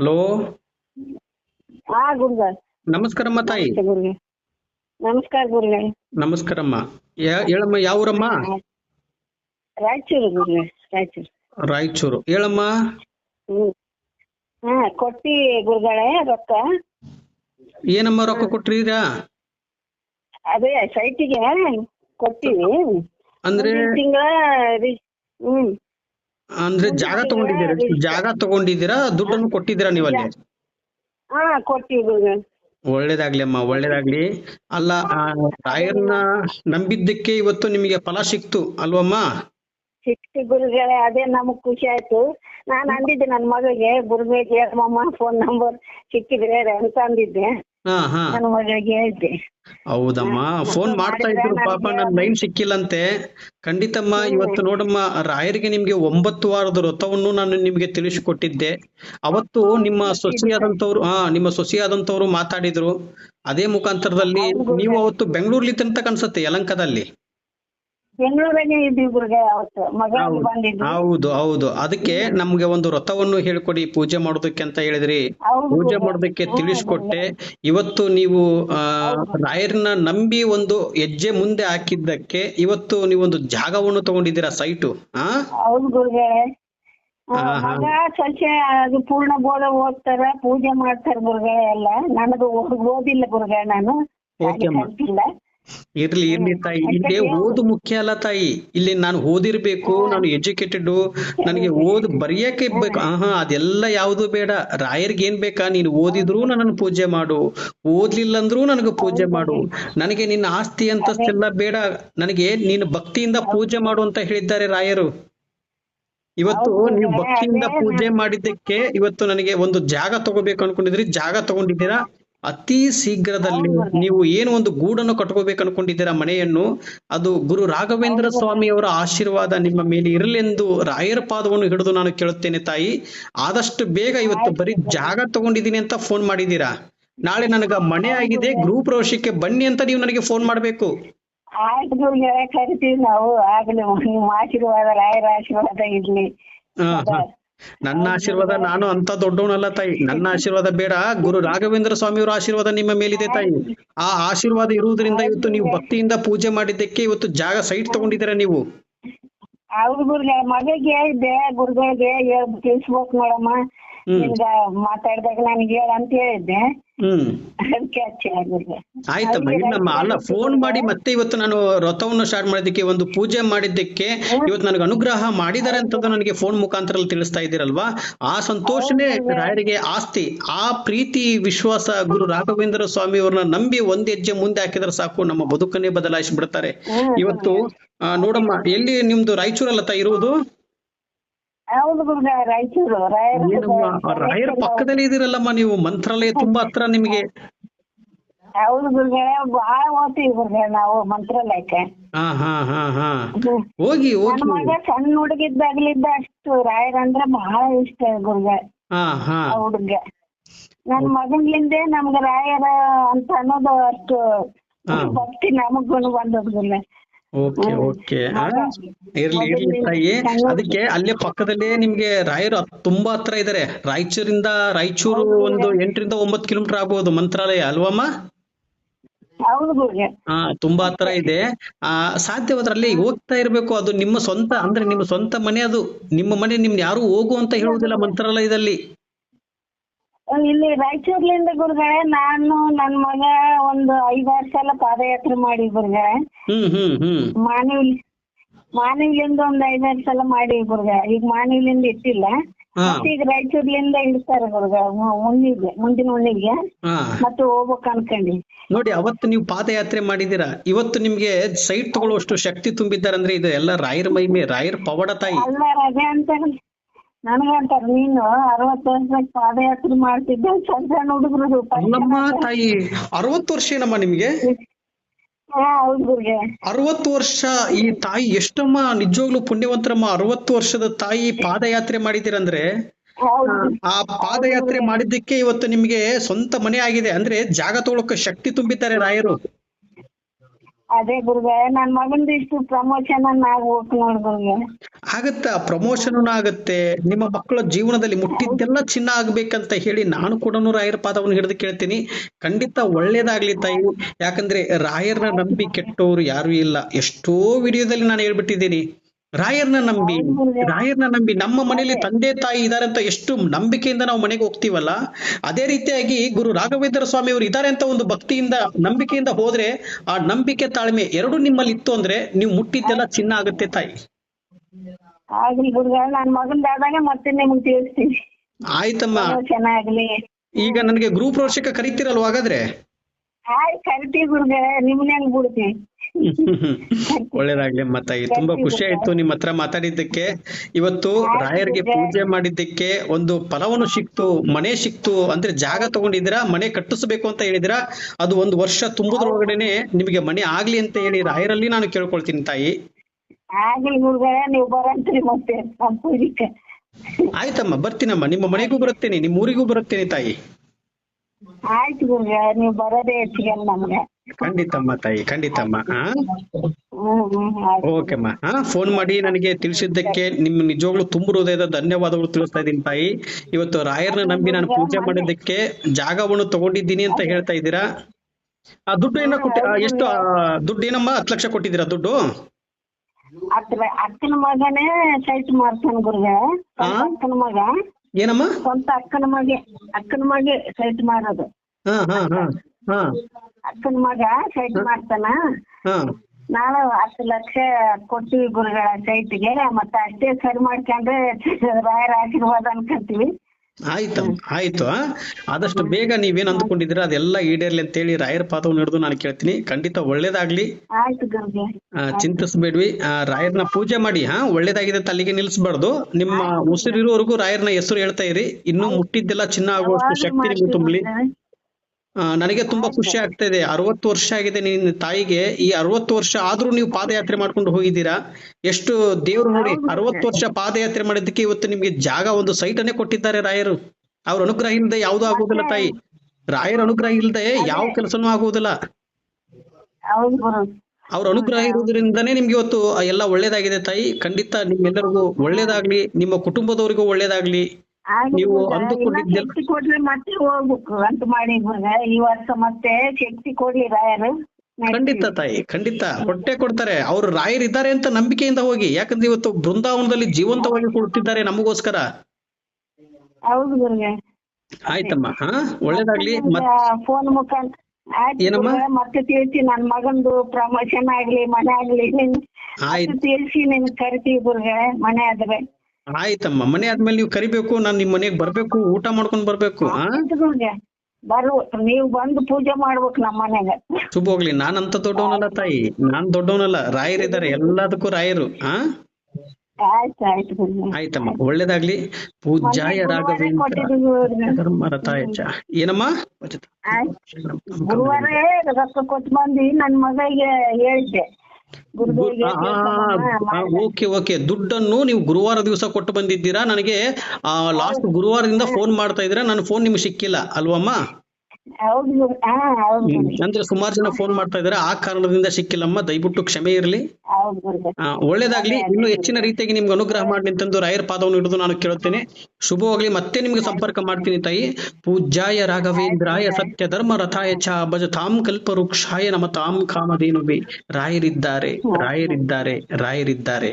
Hello? ಹಾ ಗುರುಗಳ್. ನಮಸ್ಕಾರಮ್ಮ ತಾಯಿ. ನಮಸ್ತೆ ನಮಸ್ಕಾರ ಗುರುಗಳ್. ನಮಸ್ಕಾರಮ್ಮ. ಹೇಳಮ್ಮ ಯಾವ ಊರಮ್ಮ ರಾಯಚೂರು ಗುರುಗಳ್ ರಾಯಚೂರು. ರಾಯಚೂರು. ಹೇಳಮ್ಮ? ಹಾ ಕೊಟ್ಟಿ ಗುರುಗಳೇ ರೊಕ್ಕ. ಏನಮ್ಮ ರೊಕ್ಕ ಕೊಟ್ರೀರಾ ಅದೇ ಸೈಟಿಗೆ ಕೊಟ್ಟಿವಿ. ಅಂದ್ರೆ? ತಿಂಗಳ ಹ್ಮ್. ಅಂದ್ರೆ ಜಾಗ ತಗೊಂಡಿದ್ದೀರಾ? ಜಾಗ ತಗೊಂಡಿದ್ದೀರಾ? ದುಡ್ಡನ್ನು ಕೊಟ್ಟಿದ್ದೀರಾ ನೀವಲ್ಲಿ ಹಾ ಕೊಟ್ಟಿವಿ ಗುರುಗಳ್ ಒಳ್ಳೇದಾಗ್ಲಿ ಅಮ್ಮ ಒಳ್ಳೇದಾಗ್ಲಿ. ಅಲ್ಲ ರಾಯರ್ನ ನಂಬಿದ್ದಕ್ಕೆ ಇವತ್ತು ನಿಮಗೆ ಫಲ ಸಿಕ್ತು ಅಲ್ವಮ್ಮ? ಸಿಕ್ತು ಗುರುಗಳೇ ಅದೇ ನಮಗ್ ಖುಷಿ ಆಯ್ತು. ನಾನ್ ಅಂದಿದ್ದೆ ನನ್ ಮಗಳಿಗೆ ಗುರುಗಳಿಗೆ ಅಮ್ಮಮ್ಮ ಫೋನ್ ನಂಬರ್ ಸಿಕ್ಕಿದ್ರೆ ಅಂತ ಅಂದಿದ್ದೆ. ಹಾ ಹಾ. ನನ್ನ ಮಗಳಿಗೆ ಹೇಳಿದ್ದೆ ಹೌದಮ್ಮ ಫೋನ್ ಮಾಡ್ತಾ ಇದ್ರು ಪಾಪ ನನ್ ಲೈನ್ ಸಿಕ್ಕಿಲ್ಲಂತೆ. ಖಂಡಿತಮ್ಮ ಇವತ್ತು ನೋಡಮ್ಮ ರಾಯರಿಗೆ ನಿಮ್ಗೆ ಒಂಬತ್ತು ವಾರದ ವ್ರತವನ್ನು ನಾನು ನಿಮ್ಗೆ ತಿಳಿಸಿಕೊಟ್ಟಿದ್ದೆ. ಅವತ್ತು ನಿಮ್ಮ ಸೊಸೆಯಾದಂತವ್ರು ಹಾ ನಿಮ್ಮ ಸೊಸೆಯಾದಂತವ್ರು ಮಾತಾಡಿದ್ರು. ಅದೇ ಮುಖಾಂತರದಲ್ಲಿ ನೀವು ಅವತ್ತು ಬೆಂಗಳೂರ್ಲಿ ಅಂತ ಅನ್ಸುತ್ತೆ ಯಲಂಕದಲ್ಲಿ. ಬೆಂಗಳೂರಾಗೆ ಇದ್ದೀವಿ ಅವತ್ತು. ಹೌದು. ಹೌದು ಅದಕ್ಕೆ ನಮ್ಗೆ ಒಂದು ವ್ರತವನ್ನು ಹೇಳ್ಕೊಡಿ ಪೂಜೆ ಮಾಡೋದಕ್ಕೆ ಅಂತ ಹೇಳಿದ್ರಿ. ಹೌದು ಪೂಜೆ ಮಾಡೋದಕ್ಕೆ ತಿಳಿಸ್ಕೊಟ್ಟೆ. ಇವತ್ತು ನೀವು ಆ ರಾಯರ್ನ ನಂಬಿ ಒಂದು ಹೆಜ್ಜೆ ಮುಂದೆ ಹಾಕಿದ್ದಕ್ಕೆ ಇವತ್ತು ನೀವೊಂದು ಜಾಗವನ್ನು ತಗೊಂಡಿದ್ದೀರಾ ಸೈಟು? ಆ? ಹೌದು ಗುರುಗೆ ಆ, ಹಾ, ಹಾ. ಮಗ ಸೊಸೆ ಅದು ಪೂರ್ಣ ಬೋಧ ಓದ್ತಾರ ಪೂಜೆ ಮಾಡ್ತಾರ ಗುರುಗಳೇ ಎಲ್ಲ. ನನದು ಓದ್- ಓದಿಲ್ಲ ಗುರುಗಳೇ ನಾನು. ಓಕೆ ಅಮ್ಮ. ಕಲ್ತಿಲ್ಲ ಇರ್ಲಿ ಇರ್ಲಿ ತಾಯಿ. ಇಲ್ಲಿ ಓದು ಮುಖ್ಯ ಅಲ್ಲ ತಾಯಿ. ಇಲ್ಲಿ ನಾನು ಓದಿರ್ಬೇಕು ನಾನು ಎಜುಕೇಟೆಡ್ ನನಗೆ ಓದ್ ಬರೆಯಕ್ಕೆ ಬೇಕು. ಆಹಾ ಅದೆಲ್ಲ ಯಾವುದು ಬೇಡ. ರಾಯರ್ಗೆ ಏನ್ ಬೇಕಾ? ನೀನು ಓದಿದ್ರು ನನ್ನನ್ನು ಪೂಜೆ ಮಾಡು. ಓದ್ಲಿಲ್ಲ ಅಂದ್ರೂ ನನಗೆ ಪೂಜೆ ಮಾಡು. ನನಗೆ ನಿನ್ನ ಆಸ್ತಿ ಅಂತಸ್ತೆಲ್ಲ ಬೇಡ. ನನಗೆ ನೀನು ಭಕ್ತಿಯಿಂದ ಪೂಜೆ ಮಾಡು ಅಂತ ಹೇಳಿದ್ದಾರೆ ರಾಯರು. ಇವತ್ತು ನೀವು ಭಕ್ತಿಯಿಂದ ಪೂಜೆ ಮಾಡಿದ್ದಕ್ಕೆ ಇವತ್ತು ನನಗೆ ಒಂದು ಜಾಗ ತಗೋಬೇಕು ಅನ್ಕೊಂಡಿದ್ರಿ. ಜಾಗ ತಗೊಂಡಿದ್ದೀರಾ? ಅತಿ ಶೀಘ್ರದಲ್ಲಿ ನೀವು ಏನು ಒಂದು ಗೂಡನ್ನು ಕಟ್ಕೋಬೇಕು ಅನ್ಕೊಂಡಿದ್ದೀರಾ ಮನೆಯನ್ನು ಅದು ಗುರು ರಾಘವೇಂದ್ರ ಸ್ವಾಮಿಯವರ ಆಶೀರ್ವಾದ ನಿಮ್ಮ ಮೇಲೆ ಇರಲೆಂದು ರಾಯರ ಪಾದವನ್ನು ಹಿಡಿದು ನಾನು ಕೇಳುತ್ತೇನೆ ತಾಯಿ. ಆದಷ್ಟು ಬೇಗ ಇವತ್ತು ಬರೀ ಜಾಗ ತಗೊಂಡಿದ್ದೀನಿ ಅಂತ ಫೋನ್ ಮಾಡಿದ್ದೀರಾ? ನಾಳೆ ನನಗ ಮನೆ ಆಗಿದೆ ಗೃಹ ಪ್ರವೇಶಕ್ಕೆ ಬನ್ನಿ ಅಂತ ನೀವು ನನಗೆ ಫೋನ್ ಮಾಡಬೇಕು. ನಾವು. ಆಶೀರ್ವಾದ ರಾಯರ ಆಶೀರ್ವಾದ ಇರ್ಲಿ. ನನ್ನ ಆಶೀರ್ವಾದ ನಾನು ಅಂತ ದೊಡ್ಡವನಲ್ಲ ತಾಯಿ. ನನ್ನ ಆಶೀರ್ವಾದ ಬೇಡ. ಗುರು ರಾಘವೇಂದ್ರ ಸ್ವಾಮಿಯವರ ಆಶೀರ್ವಾದ ನಿಮ್ಮ ಮೇಲಿದೆ ತಾಯಿ. ಆ ಆಶೀರ್ವಾದ ಇರುವುದರಿಂದ ಇವತ್ತು ನೀವು ಭಕ್ತಿಯಿಂದ ಪೂಜೆ ಮಾಡಿದ್ದಕ್ಕೆ ಇವತ್ತು ಜಾಗ ಸೈಟ್ ತಗೊಂಡಿದ್ದೀರಾ ನೀವು? ಹೌದು ಗುರುಗಳ ಮಗಳಿಗೆ ಹೇಳಿದ್ದೆ ಗುರುಗಳಿಗೆ ತಿಳಿಸ್ಬೇಕು ನೋಡಮ್ಮ. ಹ್ಮ್. ಮಾತಾಡಿದಾಗ ನನಗೆ ಹೇಳ ಅಂತ ಹೇಳಿದ್ದೆ. ಅದಕ್ಕೆ ಆಯ್ತಮ್ಮ ಇಲ್ಲಮ್ಮ ಅಲ್ಲ ಫೋನ್ ಮಾಡಿ ಮತ್ತೆ ಇವತ್ತು ನಾನು ವ್ರತವನ್ನು ಸ್ಟಾರ್ಟ್ ಮಾಡಿದ್ದಕ್ಕೆ ಒಂದು ಪೂಜೆ ಮಾಡಿದ್ದಕ್ಕೆ ಇವತ್ತು ನನಗೆ ಅನುಗ್ರಹ ಮಾಡಿದ್ದಾರೆ ಅಂತ ನನಗೆ ಫೋನ್ ಮುಖಾಂತರ ತಿಳಿಸ್ತಾ ಇದ್ದೀರಲ್ವಾ? ಆ ಸಂತೋಷನೇ ರಾಯರಿಗೆ ಆಸ್ತಿ. ಆ ಪ್ರೀತಿ ವಿಶ್ವಾಸ ಗುರು ರಾಘವೇಂದ್ರ ಸ್ವಾಮಿ ಅವ್ರನ್ನ ನಂಬಿ ಒಂದ್ ಹೆಜ್ಜೆ ಮುಂದೆ ಹಾಕಿದ್ರೆ ಸಾಕು ನಮ್ಮ ಬದುಕನ್ನೇ ಬದಲಾಯಿಸಿ ಬಿಡ್ತಾರೆ ಇವತ್ತು ನೋಡಮ್ಮ ಎಲ್ಲಿ ನಿಮ್ದು ರಾಯಚೂರಲ್ಲ ತಾ ಇರುವುದು? ಹೌದು ಗುರುಗಳೇ ರಾಯಚೂರು ರಾಯರ ಪಕ್ಕದಲ್ಲಿ ಇದೀರಲ್ಲಮ್ಮ ನೀವು ಮಂತ್ರಾಲಯ ತುಂಬಾ ಹತ್ರ ನಿಮಗೆ. ಹೌದು ಗುರುಗಳೇ ಬಹಳ ಓದ್ತೀವಿ ಗುರುಗಳೇ ನಾವು ಮಂತ್ರಾಲಯಕ್ಕೆ. ಹೋಗಿ ಹೋಗಿ ಮಗ ಸಣ್ಣ ಹುಡುಗಿದ್ದಾಗ್ಲಿದ್ದ ಅಷ್ಟು ರಾಯರ್ ಅಂದ್ರೆ ಬಹಳ ಇಷ್ಟ ಗುರುಗಳೇ. ಹುಡುಗ. ನನ್ ಮಗನ್ಲಿಂದೆ ನಮ್ಗ ರಾಯರ ಅಂತ ಅನ್ನೋದು ಅಷ್ಟು ಭಕ್ತಿ ನಮಗೂ ಬಂದದ್ ಗುರುಗಳೇ. Okay okay. ಇರ್ಲಿ ಇರ್ಲಿ ತಾಯಿ. ಅದಕ್ಕೆ ಅಲ್ಲೇ ಪಕ್ಕದಲ್ಲೇ ನಿಮ್ಗೆ ರಾಯರು ತುಂಬಾ ಹತ್ರ ಇದಾರೆ. ರಾಯಚೂರಿಂದ ರಾಯಚೂರು ಒಂದು ಎಂಟರಿಂದ ಒಂಬತ್ತು ಕಿಲೋಮೀಟರ್ ಆಗ್ಬೋದು ಮಂತ್ರಾಲಯ ಅಲ್ವಮ್ಮ ಹಾ ತುಂಬಾ ಹತ್ರ ಇದೆ. ಆ ಸಾಧ್ಯವಾದ್ರೆ ಅಲ್ಲಿ ಹೋಗ್ತಾ ಇರ್ಬೇಕು ಅದು ನಿಮ್ಮ ಸ್ವಂತ ಅಂದ್ರೆ ನಿಮ್ಮ ಸ್ವಂತ ಮನೆ ಅದು. ನಿಮ್ಮ ಮನೆ ನಿಮ್ನ ಯಾರು ಹೋಗು ಅಂತ ಹೇಳುವುದಿಲ್ಲ ಮಂತ್ರಾಲಯದಲ್ಲಿ. ಇಲ್ಲಿ ರಾಯಚೂರ್ಲಿಂದ ಗುರುಗಳೇ ನಾನು ನನ್ ಮಗ ಒಂದು ಐದಾರು ಸಲ ಪಾದಯಾತ್ರೆ ಮಾಡಿ ಗುರುಗಳೇ. ಮಾನವಿಲಿ ಮಾನವಿಲಿಂದ ಒಂದ್ ಐದಾರು ಸಲ ಮಾಡಿ ಗುರುಗ ಈಗ ಮಾನವಿಲಿಂದ ಇಟ್ಟಿಲ್ಲ. ಮತ್ತೆ ಈಗ ರಾಯಚೂರ್ಲಿಂದ ಇಡ್ತಾರೆ ಗುರುಗ ಮುಂದಿಗೆ ಮುಂದಿನ ಹುಣ್ಣಿಗೆ ಹಾ. ಮತ್ತೆ ಹೋಗ್ಬೇಕು ಅನ್ಕೊಂಡಿ. ನೋಡಿ ಅವತ್ತು ನೀವು ಪಾದಯಾತ್ರೆ ಮಾಡಿದೀರಾ ಇವತ್ತು ನಿಮ್ಗೆ ಸೈಟ್ ತಗೊಳ್ಳುವಷ್ಟು ಶಕ್ತಿ ತುಂಬಿದ್ದಾರೆ ಅಂದ್ರೆ ಇದು ಎಲ್ಲ ರಾಯರ ಮಹಿಮೆ ರಾಯರ್ ಪವಾಡ ತಾಯಿ. ಅಲ್ಲ ರಜೆ ಅಂತಾರ ನನಗಂತಾರ ನೀನು ಅರವತ್ತು ವರ್ಷದಾಗ ಪಾದಯಾತ್ರೆ ಮಾಡ್ತಿದ್ದೆ ಸಣ್ಣ ಸಣ್ಣ ಹುಡುಗರು ಅಲ್ಲಮ್ಮ ತಾಯಿ ಅರವತ್ತು ವರ್ಷ ಏನಮ್ಮ ನಿಮ್ಗೆ? ಹಾ ಹೌದು ಗುರುಗೆ. ಅರವತ್ತು ವರ್ಷ ಈ ತಾಯಿ ಎಷ್ಟಮ್ಮ ನಿಜವಾಗ್ಲೂ ಪುಣ್ಯವಂತರಮ್ಮ ಅರವತ್ತು ವರ್ಷದ ತಾಯಿ ಪಾದಯಾತ್ರೆ ಮಾಡಿದಿರಂದ್ರೆ ಹೌದು. ಆ ಪಾದಯಾತ್ರೆ ಮಾಡಿದ್ದಕ್ಕೆ ಇವತ್ತು ನಿಮ್ಗೆ ಸ್ವಂತ ಮನೆ ಆಗಿದೆ ಅಂದ್ರೆ ಜಾಗ ತಗೊಳಕ್ಕೆ ಶಕ್ತಿ ತುಂಬಿದ್ದಾರೆ ರಾಯರು. ಅದೇ ಗುರುಗ ನನ್ ಮಗಂದು ಇಷ್ಟು ಪ್ರಮೋಷನ್ ಆಗ್ಬೇಕು ನೋಡ್ ಗುರುಗೆ. ಆಗತ್ತ? ಪ್ರಮೋಷನ್ ಆಗತ್ತೆ. ನಿಮ್ಮ ಮಕ್ಕಳ ಜೀವನದಲ್ಲಿ ಮುಟ್ಟಿದ್ದೆಲ್ಲ ಚಿನ್ನ ಆಗ್ಬೇಕಂತ ಹೇಳಿ ನಾನು ಕೂಡ ರಾಯರ ಪಾದವನ್ನು ಹಿಡಿದು ಕೇಳ್ತೀನಿ. ಖಂಡಿತ ಒಳ್ಳೇದಾಗ್ಲಿ ತಾಯಿ. ಯಾಕಂದ್ರೆ ರಾಯರ್ನ ನಂಬಿ ಕೆಟ್ಟವರು ಯಾರು ಇಲ್ಲ. ಎಷ್ಟೋ ವಿಡಿಯೋದಲ್ಲಿ ನಾನು ಹೇಳ್ಬಿಟ್ಟಿದ್ದೀನಿ. ರಾಯರ್ನ ನಂಬಿ ರಾಯರ್ನ ನಂಬಿ ನಮ್ಮ ಮನೆಯಲ್ಲಿ ತಂದೆ ತಾಯಿ ಇದಾರೆ ಅಂತ ಎಷ್ಟು ನಂಬಿಕೆಯಿಂದ ನಾವು ಮನೆಗೆ ಹೋಗ್ತೀವಲ್ಲ? ಅದೇ ರೀತಿಯಾಗಿ ಗುರು ರಾಘವೇಂದ್ರ ಸ್ವಾಮಿ ಅವರು ಇದಾರೆ ಅಂತ ಒಂದು ಭಕ್ತಿಯಿಂದ, ನಂಬಿಕೆಯಿಂದ ಹೋದ್ರೆ ಆ ನಂಬಿಕೆ ತಾಳ್ಮೆ ಎರಡು ನಿಮ್ಮಲ್ಲಿ ಇತ್ತು ಅಂದ್ರೆ ನೀವು ಮುಟ್ಟಿದ್ದೆಲ್ಲ ಚಿನ್ನ ಆಗುತ್ತೆ ತಾಯಿ. ಆಗ್ಲಿ ಗುರುಗಳ ನನ್ ಮಗಂದಾದಾಗ ಮತ್ತೆ ನಿಮ್ಗೆ ತಿಳಿಸ್ತೀನಿ. ಆಯ್ತಮ್ಮ. ಚೆನ್ನಾಗ್ಲಿ. ಈಗ ನನಗೆ ಗ್ರೂಪ್ ರೋಷಕ ಕರಿತೀರಲ್ವ ಹಾಗಾದ್ರೆ? ಆಯ್ತು ಕರಿತೀವಿ ಗುರುಗಳ ನಿಮ್ನ ಹೆಂಗ್ ಬಿಡ್ತೀನಿ ಒಳ್ಳೇದಾಗ್ಲಿ ತುಂಬಾ ಖುಷಿ ಆಯ್ತು ನಿಮ್ಮ ಹತ್ರ ಮಾತಾಡಿದ್ದಕ್ಕೆ. ಇವತ್ತು ರಾಯರ್ಗೆ ಪೂಜೆ ಮಾಡಿದ್ದಕ್ಕೆ ಒಂದು ಫಲವನ್ನು ಸಿಕ್ತು ಮನೆ ಸಿಕ್ತು. ಅಂದ್ರೆ ಜಾಗ ತಗೊಂಡಿದ್ದೀರಾ ಮನೆ ಕಟ್ಟಿಸ್ಬೇಕು ಅಂತ ಹೇಳಿದಿರಾ ಅದು ಒಂದು ವರ್ಷ ತುಂಬುದ್ರೊಳಗಡೆನೆ ನಿಮಗೆ ಮನೆ ಆಗ್ಲಿ ಅಂತ ಹೇಳಿ ರಾಯರಲ್ಲಿ ನಾನು ಕೇಳ್ಕೊಳ್ತೀನಿ ತಾಯಿ. ಆಗ್ಲಿ ಗುರುಗಳ ನೀವು ಬರಂತ್ರಿ ಮತ್ತೆ ನಮ್ ಪೂಜೆಗೆ ಆಯ್ತಮ್ಮ ಬರ್ತೀನಮ್ಮ ನಿಮ್ಮ ಮನೆಗೂ ಬರುತ್ತೇನೆ ನಿಮ್ಮ ಊರಿಗೂ ಬರುತ್ತೇನೆ ತಾಯಿ. ಆಯ್ತು ಗುರುಗಳ ನೀವು ಬರೋದೇ ನಮ್ಗೆ. ಖಂಡಿತಮ್ಮ ತಾಯಿ ಖಂಡಿತಮ್ಮ. ಹಾ ಓಕೆಮ್ಮ. ಹಾ ಫೋನ್ ಮಾಡಿ ನನಗೆ ತಿಳಿಸಿದ್ದಕ್ಕೆ ನಿಮ್ಮ ನಿಜವಾಗ್ಲೂ ತುಂಬ ಹೃದಯದ ಧನ್ಯವಾದಗಳು ತಿಳಿಸ್ತಾ ಇದ್ದೀನಿ ತಾಯಿ. ಇವತ್ತು ರಾಯರ್ನ ನಂಬಿ ನಾನು ಪೂಜೆ ಮಾಡಿದ್ದಕ್ಕೆ ಜಾಗವನ್ನು ತಗೊಂಡಿದ್ದೀನಿ ಅಂತ ಹೇಳ್ತಾ ಇದ್ದೀರಾ? ಆ ದುಡ್ಡು ಏನ ಕೊಟ್ಟಿ ಆ, ಎಷ್ಟು ಆ, ದುಡ್ಡು ಏನಮ್ಮ? ಹತ್ತು ಲಕ್ಷ ಕೊಟ್ಟಿದ್ದೀರಾ ದುಡ್ಡು? ಅತ್ರ ಅಕ್ಕನ ಮಗನೇ ಸೈಟ್ ಮಾಡ್ತಾನ ಗುರುಗಳ ಆ? ಅಕ್ಕನ ಮಗ. ಏನಮ್ಮ? ಸ್ವಂತ ಅಕ್ಕನ ಮಗೆ. ಅಕ್ಕನ ಮಗೆ ಸೈಟ್ ಮಾಡೋದು ಅಕ್ಕನ ಮಗ ಸೈಟ್ ಮಾಡ್ತಾನ ನಾವು ಹತ್ತು ಲಕ್ಷ ಕೊಟ್ಟಿವಿ ಗುರುಗಳ ಸೈಟ್ಗೆ ಮತ್ತೆ ಅಷ್ಟೇ ಸರಿ ಮಾಡ್ಕೊಂಡ್ರೆ ರಾಯರ ಆಶೀರ್ವಾದ ಅನ್ಕೊಂತೀವಿ. ಆಯ್ತು ಆ? ಆದಷ್ಟು ಬೇಗ ನೀವೇನ್ ಅಂದ್ಕೊಂಡಿದ್ದೀರಾ ಅದೆಲ್ಲ ಈಡೇರ್ಲಿ ಅಂತೇಳಿ ರಾಯರ ಪಾದವನ್ನು ಹಿಡಿದು ನಾನು ಕೇಳ್ತೀನಿ. ಖಂಡಿತ ಒಳ್ಳೇದಾಗ್ಲಿ. ಆಯ್ತು ಚಿಂತಿಸ್ಬೇಡ್ವಿ. ಆ, ರಾಯರ್ನ ಪೂಜೆ ಮಾಡಿ ಹಾ? ಒಳ್ಳೇದಾಗಿದೆ ತಲೆಗೆ ಅಲ್ಲಿಗೆ ನಿಲ್ಲಿಸ್ಬಾರ್ದು ನಿಮ್ಮ ಉಸಿರಿರೋವರೆಗೂ ರಾಯರ್ನ ಹೆಸರು ಹೇಳ್ತಾ ಇರಿ. ಇನ್ನು ಮುಟ್ಟಿದ್ದೆಲ್ಲ ಚಿನ್ನ ಆಗುವಷ್ಟು ಶಕ್ತಿ ನಿಮ್ಗೆ ತುಂಬಲಿ. ನನಗೆ ತುಂಬಾ ಖುಷಿ ಆಗ್ತಾ ಇದೆ ಅರವತ್ತು ವರ್ಷ ಆಗಿದೆ ನಿನ್ನ ತಾಯಿಗೆ. ಈ ಅರವತ್ತು ವರ್ಷ ಆದ್ರೂ ನೀವು ಪಾದಯಾತ್ರೆ ಮಾಡ್ಕೊಂಡು ಹೋಗಿದ್ದೀರಾ? ಎಷ್ಟು ದೇವ್ರು ನೋಡಿ ಅರವತ್ತು ವರ್ಷ ಪಾದಯಾತ್ರೆ ಮಾಡಿದ್ದಕ್ಕೆ ಇವತ್ತು ನಿಮ್ಗೆ ಜಾಗ ಒಂದು ಸೈಟ್ ಅನ್ನೇ ಕೊಟ್ಟಿದ್ದಾರೆ ರಾಯರು. ಅವ್ರ ಅನುಗ್ರಹ ಇಲ್ಲದೆ ಯಾವ್ದು ಆಗುವುದಿಲ್ಲ ತಾಯಿ. ರಾಯರ ಅನುಗ್ರಹ ಇಲ್ಲದೆ ಯಾವ ಕೆಲಸನೂ ಆಗುವುದಿಲ್ಲ. ಅವ್ರ ಅನುಗ್ರಹ ಇರುವುದರಿಂದನೇ ನಿಮ್ಗೆ ಇವತ್ತು ಎಲ್ಲ ಒಳ್ಳೇದಾಗಿದೆ ತಾಯಿ. ಖಂಡಿತ ನಿಮ್ಮೆಲ್ಲರಿಗೂ ಒಳ್ಳೇದಾಗ್ಲಿ ನಿಮ್ಮ ಕುಟುಂಬದವರಿಗೂ ಒಳ್ಳೇದಾಗ್ಲಿ. ನೀವು. ಅಂದುಕೊಂಡಿದ್ದೆಲ್ಲ- ಶಕ್ತಿ ಕೊಡ್ಲಿ ಮತ್ತೆ ಹೋಗ್ಬೇಕು ಅಂತ ಮಾಡಿ ಇವಾಗ. ಈ ವರ್ಷ ಮತ್ತೆ ಶಕ್ತಿ ಕೊಡ್ಲಿ ರಾಯರು. ಖಂಡಿತ ತಾಯಿ ಖಂಡಿತ. ಹೊಟ್ಟೆ ಕೊಡ್ತಾರೆ. ಅವ್ರು ರಾಯರಿದ್ದಾರೆ ಅಂತ ನಂಬಿಕೆಯಿಂದ ಹೋಗಿ. ಯಾಕಂದ್ರೆ ಇವತ್ತು ಬೃಂದಾವನದಲ್ಲಿ ಜೀವಂತವಾಗಿ ಕೊಡ್ತಿದ್ದಾರೆ ನಮಗೋಸ್ಕರ. ಹೌದು ಆಯ್ತಮ್ಮ ಹಾ? ಒಳ್ಳೇದಾಗ್ಲಿ. ಮತ್ ಫೋನ್ ಮುಖಾಂತರ ಆಯ್ತು ಏನಮ್ಮ? ಮತ್ತೆ ತಿಳಿಸಿ ನನ್ ಮಗಂದು ಪ್ರಮೋಷನ್ ಆಗ್ಲಿ ಮನೆ ಆಗ್ಲಿ. ನಿನ್ ಆಯ್ತು. ಮತ್ತೆ ತಿಳಿಸಿ ನಿನ್ ಕರಿತೀವಿ ಮನೆ ಆದ್ರೆ. ಆಯ್ತಮ್ಮ ಮನೆ ಆದ್ಮೇಲೆ ನೀವು ಕರಿಬೇಕು ನಾನ್ ನಿಮ್ ಮನೆಗ್ ಬರ್ಬೇಕು ಊಟ ಮಾಡ್ಕೊಂಡ್ ಬರ್ಬೇಕು ನೀವು ಬಂದು ಪೂಜೆ ಮಾಡ್ಬೇಕು ನಮ್ಮ ಮನೆಗೆ. ಶುಭ ಹೋಗ್ಲಿ ನಾನಂತ ದೊಡ್ಡವನಲ್ಲ ತಾಯಿ ನಾನ್ ದೊಡ್ಡವನಲ್ಲ ರಾಯರಿದ್ದಾರೆ ಎಲ್ಲದಕ್ಕೂ ರಾಯರು ಆಯ್ತು ಆಯ್ತಮ್ಮ ಒಳ್ಳೇದಾಗ್ಲಿ. ಪೂಜಾಯ ರಾಘವೇಂದ್ರ ಕೊಟ್ಟಿದ್ದೀವಿ ಚ. ಏನಮ್ಮ? ಆಯ್ತು. ಗುರುವಾರ ರೊಕ್ಕ ಕೊಟ್ಟು ಬಂದು ನನ್ ಮಗಳಿಗೆ ಹೇಳಿದ್ದೆ ಓಕೆ ಓಕೆ. ದುಡ್ಡನ್ನು ನೀವು ಗುರುವಾರ ದಿವಸ ಕೊಟ್ಟು ಬಂದಿದ್ದೀರಾ? ನನಗೆ ಆ ಲಾಸ್ಟ್ ಗುರುವಾರದಿಂದ ಫೋನ್ ಮಾಡ್ತಾ ಇದ್ದೀರಾ? ನನ್ನ ಫೋನ್ ನಿಮ್ಗೆ ಸಿಕ್ಕಿಲ್ಲ ಅಲ್ವಮ್ಮ? ಅಂದ್ರೆ ಸುಮಾರು ಜನ ಫೋನ್ ಮಾಡ್ತಾ ಇದಾರೆ ಆ ಕಾರಣದಿಂದ ಸಿಕ್ಕಿಲ್ಲಮ್ಮ. ದಯವಿಟ್ಟು ಕ್ಷಮೆ ಇರಲಿ. ಒಳ್ಳೇದಾಗ್ಲಿ. ಇನ್ನು ಹೆಚ್ಚಿನ ರೀತಿಯಾಗಿ ನಿಮ್ಗೆ ಅನುಗ್ರಹ ಮಾಡಲಿ ಅಂತಂದು ರಾಯರ್ ಪಾದವನ್ನು ಹಿಡಿದು ನಾನು ಕೇಳುತ್ತೇನೆ. ಶುಭವಾಗ್ಲಿ. ಮತ್ತೆ ನಿಮ್ಗೆ ಸಂಪರ್ಕ ಮಾಡ್ತೀನಿ ತಾಯಿ. ಪೂಜ್ಯಾಯ ರಾಘವೇಂದ್ರಾಯ ಸತ್ಯ ಧರ್ಮ ರಥಾಯ ಚ ಭಜತಾಂ ಕಲ್ಪವೃಕ್ಷಾಯ ನಮತಾಂ ಬಿ ರಾಯರಿದ್ದಾರೆ ರಾಯರಿದ್ದಾರೆ ರಾಯರಿದ್ದಾರೆ.